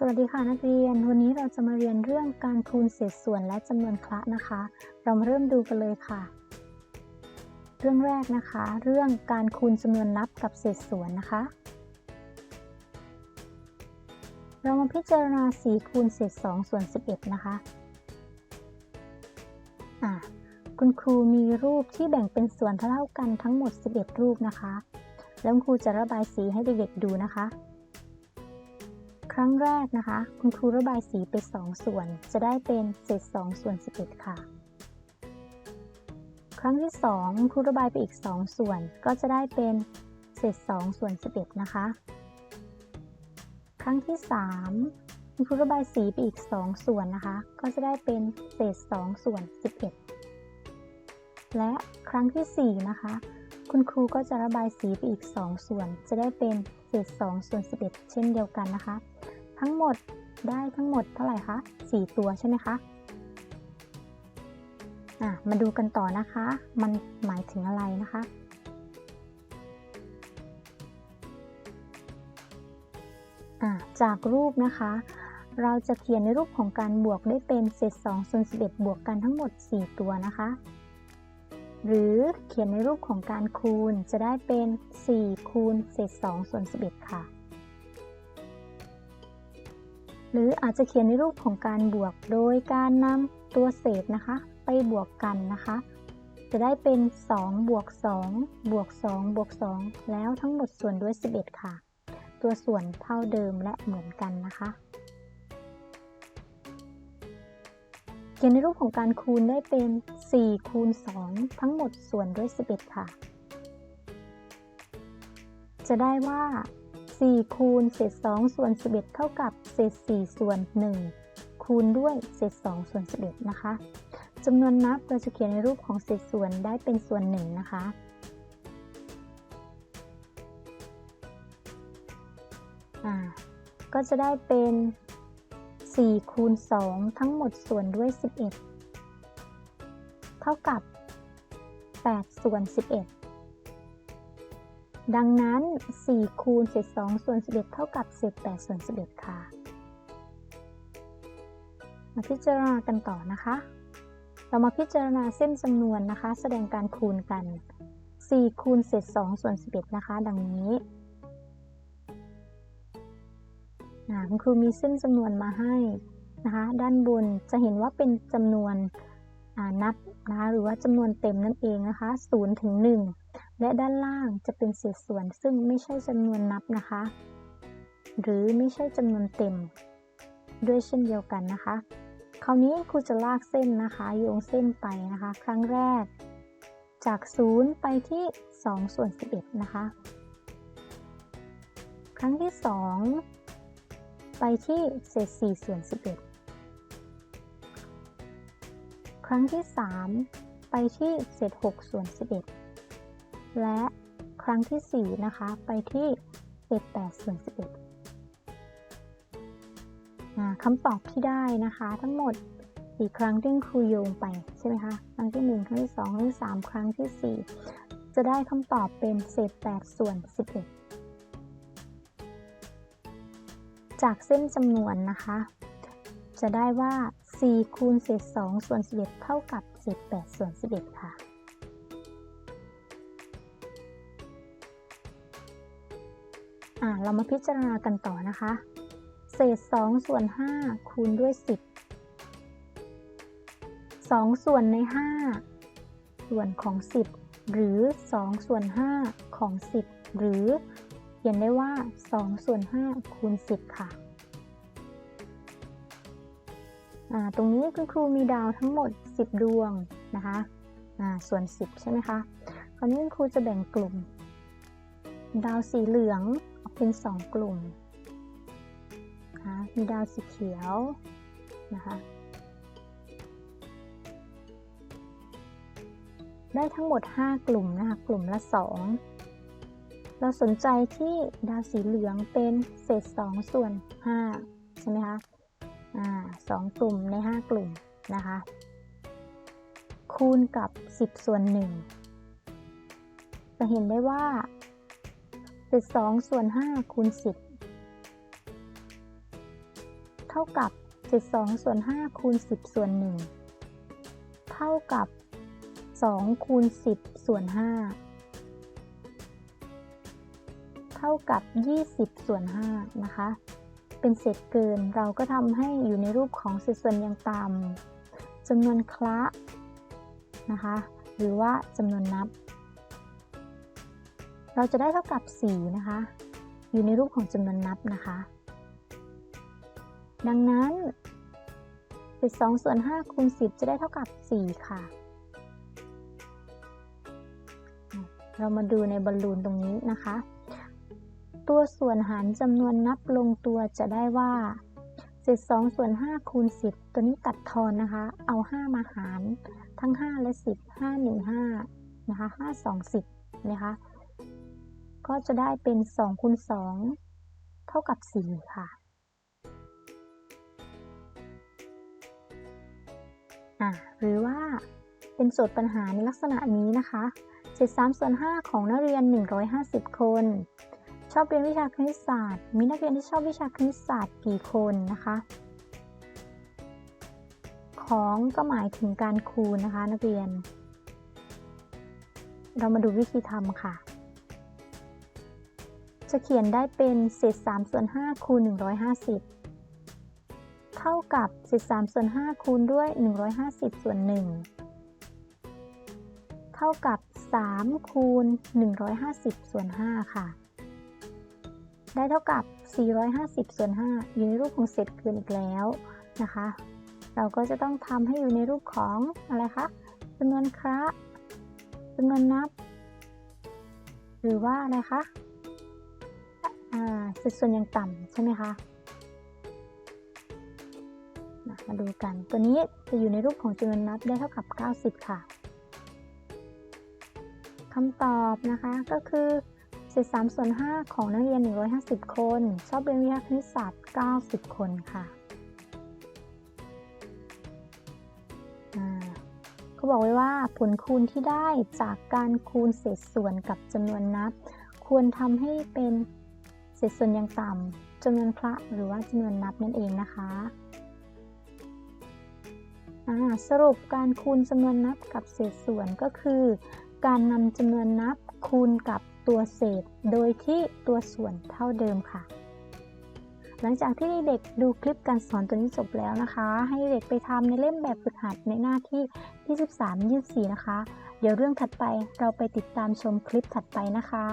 สวัสดีค่ะนักเรียน วันนี้เราจะมาเรียนเรื่องการคูณเศษส่วนและจำนวนคละนะคะ เรามาเริ่มดูกันเลยค่ะ เรื่องแรกนะคะ เรื่องการคูณจำนวนนับกับเศษส่วนนะคะ เรามาพิจารณา4คูณเศษ2ส่วน 11 นะคะะคุณครูมีรูปที่แบ่งเป็นส่วนเท่ากันทั้งหมด 11 รูปนะคะ แล้วครูจะระบายสีให้เด็กๆดูนะคะ ครั้งแรกนะคะ คุณครูระบายสีไป 2 ส่วน จะได้เป็นเศษ2ส่วน11 ค่ะ ครั้งที่ 2 คุณครูระบายไปอีก 2 ส่วน ก็จะได้เป็นเศษ2ส่วน11 นะคะ ครั้งที่ 3 คุณครูระบายสีไปอีก 2 ส่วนนะคะ ก็จะได้เป็นเศษ2ส่วน11 และครั้งที่ 4 นะคะ คุณครูก็จะระบายสีไปอีก 2 ส่วน จะได้เป็นเศษ2ส่วน11 เช่นเดียวกันนะคะ ทั้งหมดได้ทั้งหมดเท่าไหร่คะ 4 ตัวใช่ไหมคะอะมาดูกันต่อนะคะ มันหมายถึงอะไรนะคะ อะจากรูปนะคะ เราจะเขียนในรูปของการบวกได้เป็นเศษ2ส่วน11 บวกกันทั้งหมด 4 ตัวนะคะ หรือเขียนในรูปของการคูณจะได้เป็น 4 คูณเศษ2ส่วน11 ค่ะ หรืออาจจะเขียนในรูปของการบวก โดยการนำตัวเศษนะคะ ไปบวกกันนะคะ จะได้เป็น 2 บวก 2 บวก 2 บวก 2 แล้วทั้งหมดส่วนด้วย 11 ค่ะ ตัวส่วนเท่าเดิมและเหมือนกันนะคะ เขียนในรูปของการคูณได้เป็น 4 คูณ 2 ทั้งหมดส่วนด้วย 11 ค่ะ จะได้ว่า 4 คูณเศษ 2 ส่วน 11 เท่ากับเศษ 4 ส่วน 1 คูณด้วยเศษ 2 ส่วน 11 นะคะจำนวนนับเราจะเขียนในรูปของเศษส่วนได้เป็นส่วน 1 นะคะ ก็จะได้เป็น 4 คูณ 2 ทั้งหมดส่วนด้วย 11 เท่ากับ 8 ส่วน 11 ดังนั้น 4 คูณเศษ2ส่วน 11 เท่ากับเศษ8ส่วน 11 ค่ะ มาพิจารณากันต่อนะคะ เรามาพิจารณาเส้นจำนวนนะคะ แสดงการคูณกัน 4 คูณเศษ2ส่วน 11 นะคะ ดังนี้คุณครูมีเส้นจำนวนมาให้นะคะ ด้านบนจะเห็นว่าเป็นจำนวนนับนะคะหรือว่าจำนวนเต็มนั่นเองนะคะ0ถึง1 และด้านล่างจะเป็นเศษส่วนซึ่งไม่ใช่จำนวนนับนะคะ หรือไม่ใช่จำนวนเต็ม ด้วยเช่นเดียวกันนะคะ คราวนี้ครูจะลากเส้นนะคะโยงเส้นไปนะคะ ครั้งแรก จาก 0 ไปที่2ส่วน11 นะคะ ครั้งที่ 2 ไปที่เศษ4ส่วน11 ครั้งที่ 3 ไปที่เศษ6ส่วน11 และครั้งที่ 4 นะคะ ไปที่เศษ8ส่วน11คำตอบที่ได้นะคะ ทั้งหมดสี่ครั้งที่ครูโยงไปใช่ไหมคะ ครั้งที่ 1 ครั้งที่ 2 ครั้งที่ 3 ครั้งที่ 4 จะได้คำตอบเป็นเศษ8ส่วน11 จากเส้นจำนวนนะคะ จะได้ว่า 4 คูณเศษ2ส่วน11 เท่ากับเศษ8ส่วน11 ค่ะ อ่าเรามาพิจารณากันต่อนะคะ เศษ 2 ส่วน 5 คูณด้วย 10 2 ส่วนใน 5 ส่วนของ 10 หรือ 2 ส่วน 5 ของ 10 หรือเขียนได้ว่า 2 ส่วน 5 คูณ 10 ค่ะตรงนี้คุณครูมีดาวทั้งหมด 10 ดวงนะคะส่วน 10 ใช่ไหมคะ คราวนี้คุณครูจะแบ่งกลุ่ม ดาวสีเหลือง เป็น2กลุ่มมีดาวสีเขียวนะคะได้ทั้งหมด 5 กลุ่มนะคะกลุ่มละ 2 เราสนใจที่ดาวสีเหลืองเป็นเศษ 2 ส่วน 5 ใช่ไหมคะอ่าสองกลุ่มใน 5 กลุ่มนะคะ คูณกับ 10 ส่วน 1 จะเห็นได้ว่า เศษ2ส่วน5คูณ10ท่ากับ72ส่วน5คูณ10ส่วน1เท่ากับ2คูณ10ส่วน5เท่ากับ20ส่วน5นะคะ เป็นเศษเกินเราก็ทำให้อยู่ในรูปของเศษส่วนย่างต่ำจำนวนคละนะคะ หรือว่าจำนวนนับ เราจะได้เท่ากับ 4 นะคะ อยู่ในรูปของจำนวนนับนะคะ ดังนั้น12ส่วน5คูณ10 จะได้เท่ากับ 4 ค่ะ เรามาดูในบอลลูนตรงนี้นะคะ ตัวส่วนหารจำนวนนับลงตัวจะได้ว่า12ส่วน5คูณ10 ตัวนี้ตัดทอนนะคะ เอา 5 มาหารทั้ง 5 และ 10 5 1 5 นะคะ 5 2 10 นะคะ ก็จะได้เป็น2คูณ2เท่ากับ 4 ค่ะอะ หรือว่าเป็นโจทย์ปัญหาในลักษณะนี้นะคะ73ส่วน5ของนักเรียน 150 คน ชอบเรียนวิชาคณิตศาสตร์ มีนักเรียนที่ชอบวิชาคณิตศาสตร์กี่คนนะคะ ของก็หมายถึงการคูณนะคะนักเรียน เรามาดูวิธีทำค่ะ จะเขียนได้เป็นเศษ3ส่วน5คูณ150 เท่ากับเศษ3ส่วน5คูณด้วย 150 ส่วน 1 เท่ากับ 3 คูณ 150 ส่วน 5 ค่ะ ได้เท่ากับ 450 ส่วน 5 อยู่ในรูปของเศษเกินอีกแล้วนะคะ เราก็จะต้องทำให้อยู่ในรูปของอะไรคะจำนวนคระจำนวนนับ หรือว่าอะไรคะ เศษส่วนย่างต่ำใช่ไหมคะมาดูกัน ตัวนี้จะอยู่ในรูปของจำนวนนับได้เท่ากับ 90 ค่ะคำตอบนะคะก็คือเศษ3ส่วน 5 ของนักเรียน 150 คน ชอบเรียนวิทยาคณิตศาสตร์ 90 คนค่ะเขาบอกไว้ว่าผลคูณที่ได้จากการคูณเศษส่วนกับจำนวนนับ ควรทำให้เป็น เศษส่วนย่างต่ำจำนวนพระหรือว่าจำนวนนับนั่นเองนะคะสรุปการคูณจำนวนนับกับเศษส่วนก็คือ การนำจำนวนนับคูณกับตัวเศษ โดยที่ตัวส่วนเท่าเดิมค่ะ หลังจากที่เด็กดูคลิปการสอนตัวนี้จบแล้วนะคะ ให้เด็กไปทำในเล่มแบบฝึกหัดในหน้าที่ที่13 24 นะคะ เดี๋ยวเรื่องถัดไปเราไปติดตามชมคลิปถัดไปนะคะ